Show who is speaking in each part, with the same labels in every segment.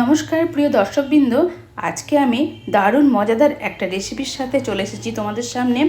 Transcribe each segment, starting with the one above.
Speaker 1: নমস্কার, প্রিয় দর্শকবৃন্দ। আজকে আমি দারুণ মজাদার একটা রেসিপির সাথে চলে এসেছি তোমাদের সামনে।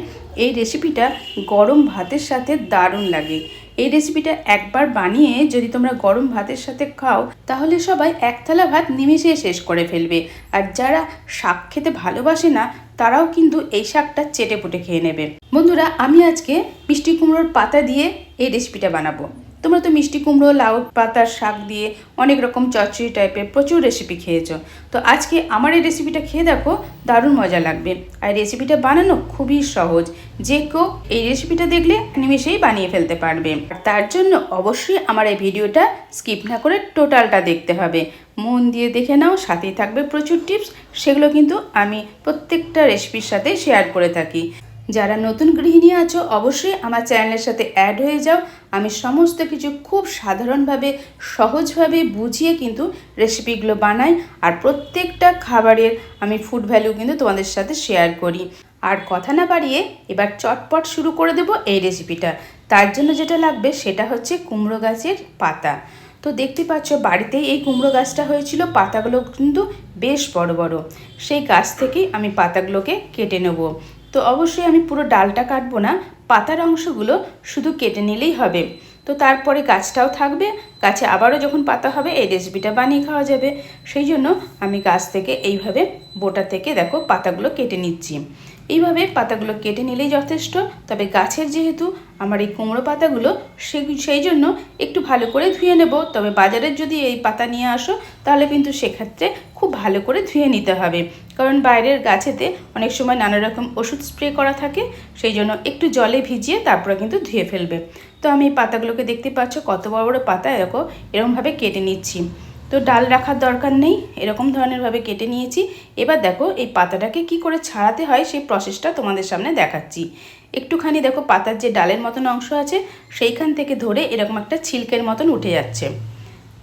Speaker 1: এই রেসিপিটা গরম ভাতের সাথে দারুণ লাগে। এই রেসিপিটা একবার বানিয়ে যদি তোমরা গরম ভাতের সাথে খাও, তাহলে সবাই এক থালা ভাত নিমেষে শেষ করে ফেলবে। আর যারা শাক খেতে ভালোবাসে না, তারাও কিন্তু এই শাকটা চেটে পুটে খেয়ে নেবে। বন্ধুরা, আমি আজকে মিষ্টি কুমড়োর পাতা দিয়ে এই রেসিপিটা বানাবো। তোমরা তো মিষ্টি কুমড়ো, লাউ পাতার শাক দিয়ে অনেক রকম চচ্চড়ি টাইপের প্রচুর রেসিপি খেয়েছো। তো আজকে আমার এই রেসিপিটা খেয়ে দেখো, দারুণ মজা লাগবে। আর রেসিপিটা বানানো খুবই সহজ। যে কেউ এই রেসিপিটা দেখলে নিমেষেই বানিয়ে ফেলতে পারবে। তার জন্য অবশ্যই আমার এই ভিডিওটা স্কিপ না করে টোটালটা দেখতে হবে। মন দিয়ে দেখে নাও, সাথেই থাকবে প্রচুর টিপস সেগুলো কিন্তু আমি প্রত্যেকটা রেসিপির সাথে শেয়ার করে থাকি। যারা নতুন গৃহিণী আছো, অবশ্যই আমার চ্যানেলের সাথে অ্যাড হয়ে যাও। আমি সমস্ত কিছু খুব সাধারণভাবে, সহজভাবে বুঝিয়ে কিন্তু রেসিপিগুলো বানাই আর প্রত্যেকটা খাবারের আমি ফুড ভ্যালু কিন্তু তোমাদের সাথে শেয়ার করি। আর কথা না বাড়িয়ে এবার চটপট শুরু করে দেব এই রেসিপিটা তার জন্য যেটা লাগবে সেটা হচ্ছে কুমড়ো গাছের পাতা। তো দেখতে পাচ্ছ, বাড়িতেই এই কুমড়ো গাছটা হয়েছিল, পাতাগুলো কিন্তু বেশ বড় বড়। সেই গাছ থেকেই আমি পাতাগুলোকে কেটে নেব। তো অবশ্যই আমি পুরো ডালটা কাটবো না, পাতার অংশগুলো শুধু কেটে নিলেই হবে। তো তারপরে গাছটাও থাকবে, গাছে আবারও যখন পাতা হবে এই রেসিপিটা বানিয়ে খাওয়া যাবে। সেই জন্য আমি গাছ থেকে এইভাবে বোটা থেকে দেখো পাতাগুলো কেটে নিচ্ছি। এইভাবে পাতাগুলো কেটে নিলেই যথেষ্ট। তবে গাছের যেহেতু আমার এই কুমড়ো পাতাগুলো সেই জন্য একটু ভালো করে ধুয়ে নেব। তবে বাজারের যদি এই পাতা নিয়ে আসো, তাহলে কিন্তু সেক্ষেত্রে খুব ভালো করে ধুয়ে নিতে হবে। কারণ বাইরের গাছেতে অনেক সময় নানা রকম ওষুধ স্প্রে করা থাকে, সেই জন্য একটু জলে ভিজিয়ে তারপরে কিন্তু ধুয়ে ফেলবে। তো আমি পাতাগুলোকে দেখতে পাচ্ছ, কত বড় বড় পাতা, এরকম, এরকমভাবে কেটে নিচ্ছি। তো ডাল রাখার দরকার নেই, এরকম ধরনেরভাবে কেটে নিয়েছি। এবার দেখো, এই পাতাটাকে কি করে ছাড়াতে হয় সেই প্রসেসটা তোমাদের সামনে দেখাচ্ছি। একটুখানি দেখো পাতার যে ডালের মতন অংশ আছে, সেইখান থেকে ধরে এরকম একটা ছিলকের মতন উঠে যাচ্ছে।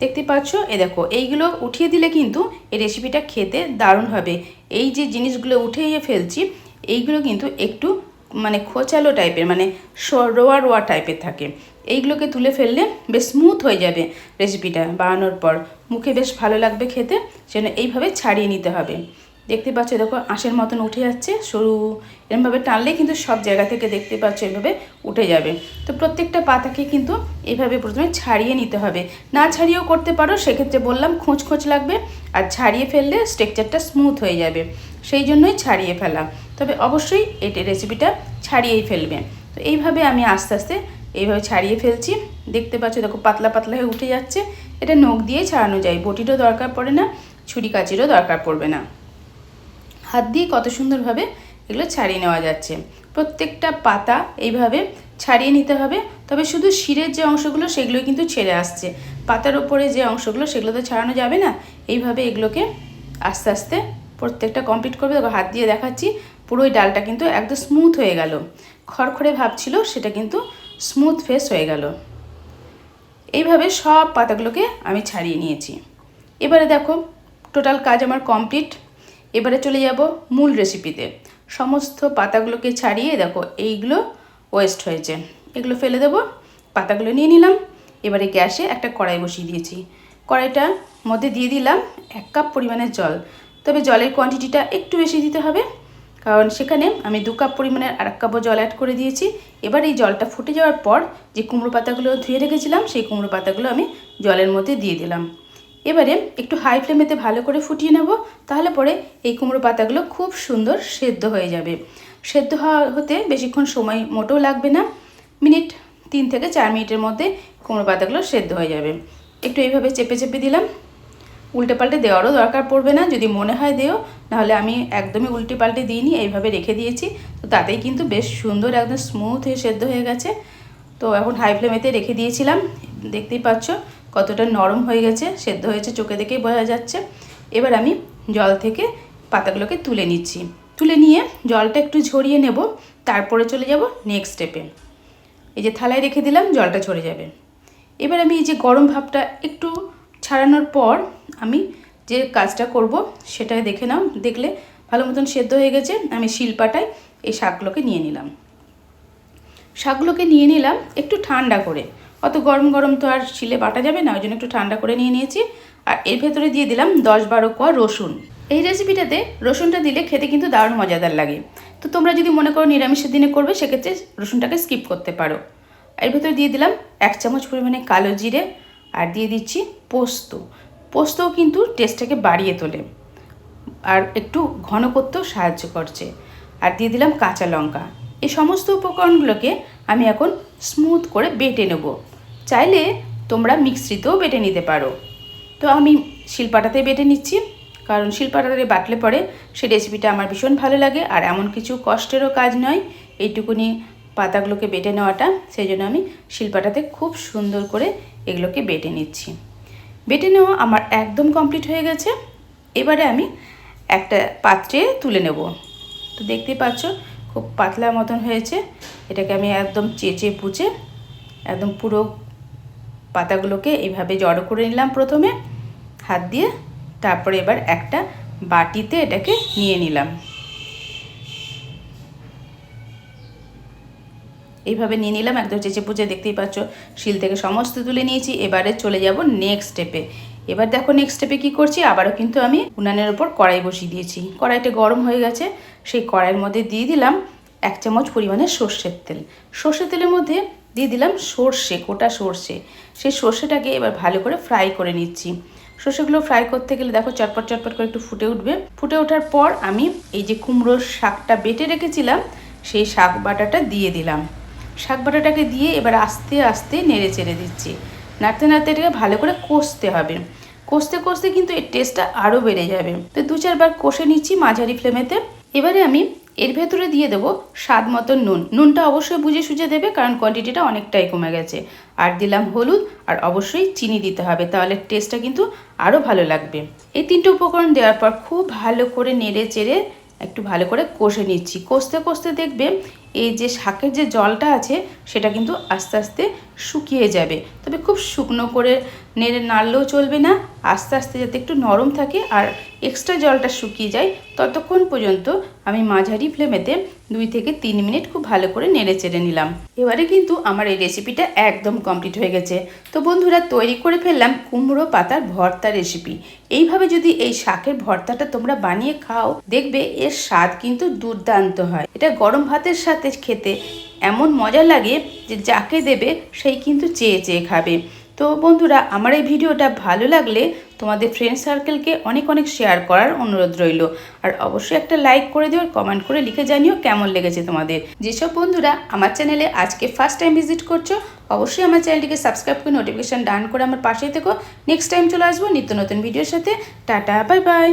Speaker 1: দেখতে পাচ্ছ? এ দেখো, এইগুলো উঠিয়ে দিলে কিন্তু এই রেসিপিটা খেতে দারুণ হবে। এই যে জিনিসগুলো উঠিয়ে ফেলছি, এইগুলো কিন্তু একটু মানে খোঁচালো টাইপের মানে রোয়া রোয়া টাইপের থাকে। এইগুলোকে তুলে ফেললে বেশ স্মুথ হয়ে যাবে রেসিপিটা বানানোর পর। মুখে বেশ ভালো লাগবে খেতে সেজন্য এইভাবে ছাড়িয়ে নিতে হবে। দেখতে পাচ্ছ, দেখো, আঁশের মতন উঠে যাচ্ছে, সরু। এরমভাবে টানলে কিন্তু সব জায়গা থেকে দেখতে পাচ্ছ, এভাবে উঠে যাবে। তো প্রত্যেকটা পাতাকে কিন্তু এইভাবে প্রথমে ছাড়িয়ে নিতে হবে। না ছাড়িয়েও করতে পারো, সেক্ষেত্রে বললাম খোঁচ খোঁচ লাগবে। আর ছাড়িয়ে ফেললে স্ট্রেকচারটা স্মুথ হয়ে যাবে। সেই জন্যই ছাড়িয়ে ফেলা। তবে অবশ্যই এটা রেসিপিটা ছাড়িয়েই ফেলবে। তো এইভাবে আমি আস্তে আস্তে এইভাবে ছাড়িয়ে ফেলছি। দেখতে পাচ্ছ, দেখো পাতলা পাতলা হয়ে উঠে যাচ্ছে। এটা নখ দিয়ে ছাড়ানো যায়। বটিরও দরকার পড়ে না ছুরি কাচিরও দরকার পড়বে না। হাত দিয়ে কত সুন্দরভাবে এগুলো ছাড়িয়ে নেওয়া যাচ্ছে। প্রত্যেকটা পাতা এইভাবে ছাড়িয়ে নিতে হবে। তবে শুধু শিরের যে অংশগুলো সেগুলো কিন্তু ছেড়ে আসছে। পাতার ওপরে যে অংশগুলো, সেগুলো তো ছাড়ানো যাবে না। এইভাবে এগুলোকে আস্তে আস্তে প্রত্যেকটা কমপ্লিট করবে। দেখো হাত দিয়ে দেখাচ্ছি পুরো ওই ডালটা কিন্তু একদম স্মুথ হয়ে গেল। খড়খড়ে ভাব ছিল, সেটা কিন্তু স্মুথ ফেস হয়ে গেল। এইভাবে সব পাতাগুলোকে আমি ছাড়িয়ে নিয়েছি। এবারে দেখো টোটাল কাজ আমার কমপ্লিট এবারে চলে যাব মূল রেসিপিতে সমস্ত পাতাগুলোকে ছাড়িয়ে দেখো, এইগুলো ওয়েস্ট হয়েছে। এগুলো ফেলে দেবো, পাতাগুলো নিয়ে নিলাম। এবারে গ্যাসে একটা কড়াই বসিয়ে দিয়েছি। কড়াইটার মধ্যে দিয়ে দিলাম এক কাপ পরিমাণের জল। তবে জলের কোয়ান্টিটিটা একটু বেশি দিতে হবে। কারণ সেখানে আমি দু কাপ পরিমাণের আর এক কাপও জল অ্যাড করে দিয়েছি। এবার এই জলটা ফুটে যাওয়ার পর যে কুমড়ো পাতাগুলো ধুয়ে রেখেছিলাম, সেই কুমড়ো পাতাগুলো আমি জলের মধ্যে দিয়ে দিলাম। এবারে একটু হাই ফ্লেমেতে ভালো করে ফুটিয়ে নেব, তাহলে পরে এই কুমড়ো পাতাগুলো খুব সুন্দর সেদ্ধ হয়ে যাবে। সেদ্ধ হওয়া হতে বেশিক্ষণ সময় মোটেও লাগবে না। মিনিট তিন থেকে চার মিনিটের মধ্যে কুমড়ো পাতাগুলো সেদ্ধ হয়ে যাবে। একটু এইভাবে চেপে চেপে দিলাম। উল্টে পাল্টে দেওয়ারও দরকার পড়বে না, যদি মনে হয় দেও, নাহলে আমি একদমই উল্টে পাল্টে দিইনি, এইভাবে রেখে দিয়েছি। তো তাতেই কিন্তু বেশ সুন্দর একদম স্মুথ হয়ে সেদ্ধ হয়ে গেছে। তো এখন হাই ফ্লেমেতে রেখে দিয়েছিলাম। দেখতেই পাচ্ছ কতটা নরম হয়ে গেছে, সেদ্ধ হয়েছে চোখে দেখেই বোঝা যাচ্ছে। এবার আমি জল থেকে পাতাগুলোকে তুলে নিচ্ছি। তুলে নিয়ে জলটা একটু ঝরিয়ে নেব, তারপরে চলে যাব নেক্সট স্টেপে এই যে থালায় রেখে দিলাম, জলটা ঝরে যাবে। এবার আমি এই যে গরম ভাবটা একটু ছাড়ানোর পর আমি যে কাজটা করব সেটা দেখে নাও। দেখলে ভালো মতন সেদ্ধ হয়ে গেছে। আমি শিলপাটায় এই শাকগুলোকে নিয়ে নিলাম। শাকগুলোকে নিয়ে নিলাম একটু ঠান্ডা করে। অত গরম গরম তো আর শিলে বাটা যাবে না, ওই জন্য একটু ঠান্ডা করে নিয়ে নিয়েছি। আর এর ভেতরে দিয়ে দিলাম দশ বারো কোয়া রসুন। এই রেসিপিটাতে রসুনটা দিলে খেতে কিন্তু দারুণ মজাদার লাগে। তো তোমরা যদি মনে করো নিরামিষের দিনে করবে, সেক্ষেত্রে রসুনটাকে স্কিপ করতে পারো। এর ভেতরে দিয়ে দিলাম এক চামচ পরিমাণে কালো জিরে আর দিয়ে দিচ্ছি পোস্ত। পোস্তও কিন্তু টেস্টটাকে বাড়িয়ে তোলে আর একটু ঘন করতেও সাহায্য করছে। আর দিয়ে দিলাম কাঁচা লঙ্কা। এই সমস্ত উপকরণগুলোকে আমি এখন স্মুথ করে বেটে নেব। চাইলে তোমরা মিক্সিতেও বেটে নিতে পারো। তো আমি শিলপাটাতে বেটে নিচ্ছি, কারণ শিলপাটাতে বাটলে পরে সেই রেসিপিটা আমার ভীষণ ভালো লাগে আর এমন কিছু কষ্টেরও কাজ নয় এইটুকুনি পাতাগুলোকে বেটে নেওয়াটা। সেই জন্য আমি শিলপাটাতে খুব সুন্দর করে এগুলোকে বেটে নিচ্ছি। বেটে নেওয়া আমার একদম কমপ্লিট হয়ে গেছে। এবারে আমি একটা পাত্রে তুলে নেব। তো দেখতেই পাচ্ছ, খুব পাতলা মতন হয়েছে। এটাকে আমি একদম চেঁচে পুচে একদম পুরো পাতাগুলোকে এইভাবে জড়ো করে নিলাম প্রথমে। হাত দিয়ে তারপরে এবার একটা বাটিতে এটাকে নিয়ে নিলাম। এইভাবে নিয়ে নিলাম। একদম চেঁচে পুচে দেখতেই পাচ্ছ, শিল থেকে সমস্ত তুলে নিয়েছি। এবারে চলে যাব নেক্সট স্টেপে এবার দেখো নেক্সট স্টেপে কী করছি, আবারও কিন্তু আমি উনানের ওপর কড়াই বসিয়ে দিয়েছি। কড়াইটা গরম হয়ে গেছে, সেই কড়াইয়ের মধ্যে দিয়ে দিলাম এক চামচ পরিমাণে সর্ষের তেল। সর্ষের তেলের মধ্যে দিয়ে দিলাম সর্ষে, গোটা সর্ষে। সেই সর্ষেটাকে এবার ভালো করে ফ্রাই করে নিচ্ছি। সর্ষেগুলো ফ্রাই করতে গেলে দেখো চটপট চটপট করে একটু ফুটে উঠবে। ফুটে ওঠার পর আমি এই যে কুমড়োর শাকটা বেটে রেখেছিলাম, সেই শাক বাটাটা দিয়ে দিলাম। শাক বাটাটাকে দিয়ে এবার আস্তে আস্তে নেড়ে চেড়ে দিচ্ছি। নাড়তে নাড়তে এটাকে ভালো করে কষতে হবে। কষতে কষতে কিন্তু এর টেস্টটা আরও বেড়ে যাবে। তো দু চারবার কষে নিচ্ছি মাঝারি ফ্লেমেতে। এবারে আমি এর ভেতরে দিয়ে দেবো স্বাদ মতো নুন। নুনটা অবশ্যই বুঝে সুঝে দেবে কারণ কোয়ান্টিটিটা অনেকটাই কমে গেছে। আর দিলাম হলুদ আর অবশ্যই চিনি দিতে হবে, তাহলে টেস্টটা কিন্তু আরও ভালো লাগবে। এই তিনটে উপকরণ দেওয়ার পর খুব ভালো করে নেড়ে চেড়ে একটু ভালো করে কষে নিচ্ছি। কষতে কষতে দেখবে এই যে শাকের যে জলটা আছে সেটা কিন্তু আস্তে আস্তে শুকিয়ে যাবে। তবে খুব শুকনো করে নেড়ে নাড়লেও চলবে না। আস্তে আস্তে যাতে একটু নরম থাকে আর এক্সট্রা জলটা শুকিয়ে যায়, ততক্ষণ পর্যন্ত আমি মাঝারি ফ্লেমেতে দুই থেকে তিন মিনিট খুব ভালো করে নেড়ে চেড়ে নিলাম। এবারে কিন্তু আমার এই রেসিপিটা একদম কমপ্লিট হয়ে গেছে। তো বন্ধুরা, তৈরি করে ফেললাম কুমড়ো পাতার ভর্তা রেসিপি এইভাবে যদি এই শাকের ভর্তাটা তোমরা বানিয়ে খাও, দেখবে এর স্বাদ কিন্তু দুর্দান্ত হয়। এটা গরম ভাতের সাথে খেতে এমন মজা লাগে যে যাকে দেবে সেই কিন্তু চেয়ে চেয়ে খাবে। তো বন্ধুরা, আমার এই ভিডিওটা ভালো লাগলে তোমাদের ফ্রেন্ড সার্কেলকে অনেক অনেক শেয়ার করার অনুরোধ রইল। আর অবশ্যই একটা লাইক করে দিও কমেন্ট করে লিখে জানিও কেমন লেগেছে তোমাদের। যেসব বন্ধুরা আমার চ্যানেলে আজকে ফার্স্ট টাইম ভিজিট করছ, অবশ্যই আমার চ্যানেলটিকে সাবস্ক্রাইব করে নোটিফিকেশান ডান করে আমার পাশেই থেকো। নেক্সট টাইম চলে আসব নিত্য নতুন ভিডিওর সাথে। Tata bye bye